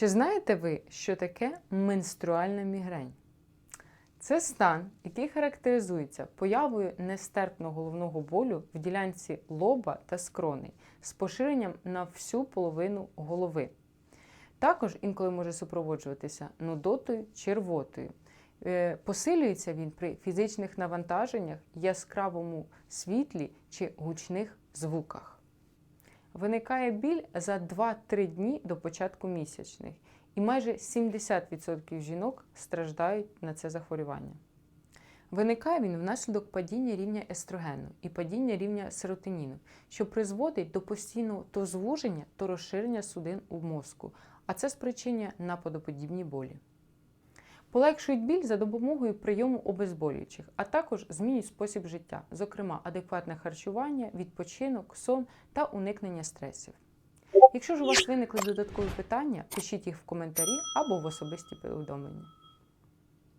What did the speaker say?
Чи знаєте ви, що таке менструальна мігрень? Це стан, який характеризується появою нестерпного головного болю в ділянці лоба та скроней з поширенням на всю половину голови. Також інколи може супроводжуватися нудотою чи рвотою. Е, Посилюється він при фізичних навантаженнях, яскравому світлі чи гучних звуках. Виникає біль за 2-3 дні до початку місячних, і майже 70% жінок страждають на це захворювання. Виникає він внаслідок падіння рівня естрогену і падіння рівня серотоніну, що призводить до постійного то звуження, то розширення судин у мозку, а це спричинює нападоподібні болі. Полегшують біль за допомогою прийому обезболюючих, а також змінюють спосіб життя, зокрема адекватне харчування, відпочинок, сон та уникнення стресів. Якщо ж у вас виникли додаткові питання, пишіть їх в коментарі або в особисті повідомлення.